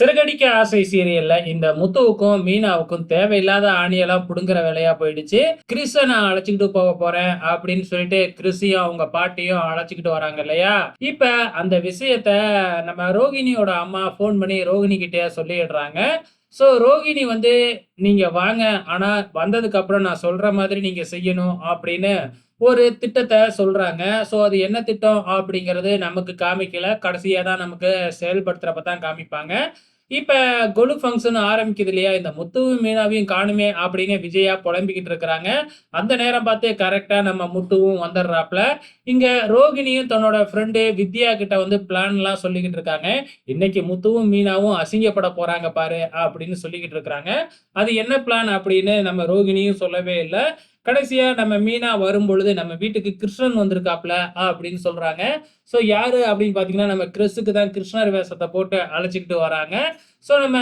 சிறகடிக்க ஆசை சீரியல்ல இந்த முத்துவுக்கும் மீனாவுக்கும் தேவையில்லாத ஆணியெல்லாம் புடுங்குற வேலையா போயிடுச்சு. கிறிஸ நான் அழைச்சிக்கிட்டு போக போறேன் அப்படின்னு சொல்லிட்டு கிறிஸையும் அவங்க பாட்டியும் அழைச்சிக்கிட்டு வராங்க இல்லையா? இப்ப அந்த விஷயத்த நம்ம ரோகிணியோட அம்மா போன் பண்ணி ரோகிணி கிட்டே சொல்லிடுறாங்க. ஸோ ரோகிணி வந்து நீங்க வாங்க. ஆனா வந்ததுக்கு அப்புறம் நான் சொல்ற மாதிரி நீங்க செய்யணும் அப்படின்னு ஒரு திட்டத்தை சொல்றாங்க. ஸோ அது என்ன திட்டம் அப்படிங்கிறது நமக்கு காமிக்கல. கடைசியாக தான் நமக்கு செயல்படுத்துகிறப்ப தான் காமிப்பாங்க. இப்போ கொலு ஃபங்க்ஷன் ஆரம்பிக்குது இல்லையா? இந்த முத்துவும் மீனாவையும் காணுமே அப்படின்னு விஜயா புலம்பிக்கிட்டு இருக்கிறாங்க. அந்த நேரம் பார்த்து கரெக்டாக நம்ம முத்துவும் வந்துடுறாப்புல. இங்கே ரோகிணியும் தன்னோட ஃப்ரெண்டு வித்யா கிட்ட வந்து பிளான்லாம் சொல்லிக்கிட்டு இருக்காங்க. இன்னைக்கு முத்துவும் மீனாவும் அசிங்கப்பட போகிறாங்க பாரு அப்படின்னு சொல்லிக்கிட்டு இருக்கிறாங்க. அது என்ன பிளான் அப்படின்னு நம்ம ரோகிணியும் சொல்லவே இல்லை. கடைசியா நம்ம மீனா வரும் பொழுது நம்ம வீட்டுக்கு கிருஷ்ணன் வந்திருக்காப்ல அப்படின்னு சொல்றாங்க. ஸோ யாரு அப்படின்னு பாத்தீங்கன்னா நம்ம கிறிஸ்துக்கு தான் கிருஷ்ணர் வேஷத்தை போட்டு அழைச்சிக்கிட்டு வராங்க. ஸோ நம்ம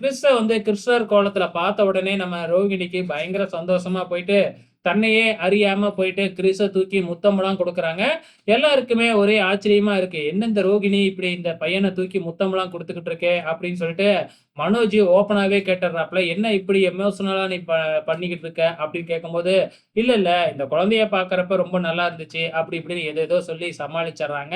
கிறிஸ்த வந்து கிருஷ்ணர் கோலத்துல பார்த்த உடனே நம்ம ரோகிணிக்கு பயங்கர சந்தோஷமா போயிட்டு தன்னையே அறியாம போயிட்டு கிறிஸ தூக்கி முத்தமெல்லாம் கொடுக்குறாங்க. எல்லாருக்குமே ஒரே ஆச்சரியமா இருக்கு. என்ன இந்த ரோகிணி இப்படி இந்த பையனை தூக்கி முத்தமெல்லாம் கொடுத்துக்கிட்டு இருக்கே? அப்படின்னு சொல்லிட்டு மனோஜ் ஓப்பனாகவே கேட்டுறாப்புல என்ன இப்படி எமோஷனலாக நீ ப பண்ணிக்கிட்டு இருக்க அப்படின்னு கேட்கும்போது இல்லை இல்லை இந்த குழந்தைய பார்க்குறப்ப ரொம்ப நல்லா இருந்துச்சு. அப்படி இப்படின்னு எது ஏதோ சொல்லி சமாளிச்சிடுறாங்க.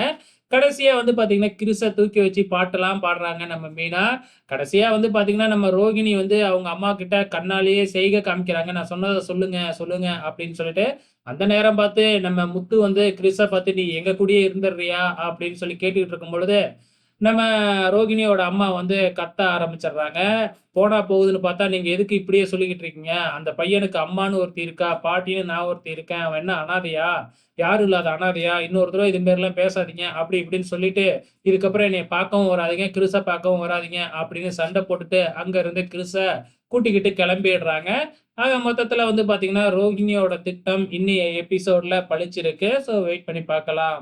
கடைசியா வந்து பாத்தீங்கன்னா கிறிஸை தூக்கி வச்சு பாட்டெல்லாம் பாடுறாங்க நம்ம மீனா. கடைசியா வந்து பாத்தீங்கன்னா நம்ம ரோகிணி வந்து அவங்க அம்மா கிட்ட கண்ணாலேயே செய்க காமிக்கிறாங்க. நான் சொன்னதை சொல்லுங்க சொல்லுங்க அப்படின்னு சொல்லிட்டு அந்த நேரம் பார்த்து நம்ம முத்து வந்து கிறிஸை பார்த்து நீ எங்க கூடயே இருந்துடுறியா? அப்படின்னு சொல்லி கேட்டுக்கிட்டு இருக்கும் பொழுது நம்ம ரோகிணியோட அம்மா வந்து கத்த ஆரம்பிச்சிடுறாங்க. போனா போகுதுன்னு பார்த்தா நீங்க எதுக்கு இப்படியே சொல்லிக்கிட்டு இருக்கீங்க? அந்த பையனுக்கு அம்மான்னு ஒருத்தி இருக்கா? பாட்டின்னு நான் ஒருத்தி இருக்கேன். அவன் என்ன அனாதையா? யாரும் இல்லாத அனாதையா? இன்னொரு தடவை இது மாரிலாம் பேசாதீங்க. அப்படி இப்படின்னு சொல்லிட்டு இதுக்கப்புறம் என்னை பார்க்கவும் வராதிங்க. கிறிஸை பார்க்கவும் வராதிங்க. அப்படின்னு சண்டை போட்டுட்டு அங்க இருந்து கிறிஸை கூட்டிக்கிட்டு கிளம்பிடுறாங்க. ஆக மொத்தத்துல வந்து பாத்தீங்கன்னா ரோகிணியோட திட்டம் இன்னைய எபிசோட்ல பழிச்சிருக்கு ஸோ வெயிட் பண்ணி பார்க்கலாம்.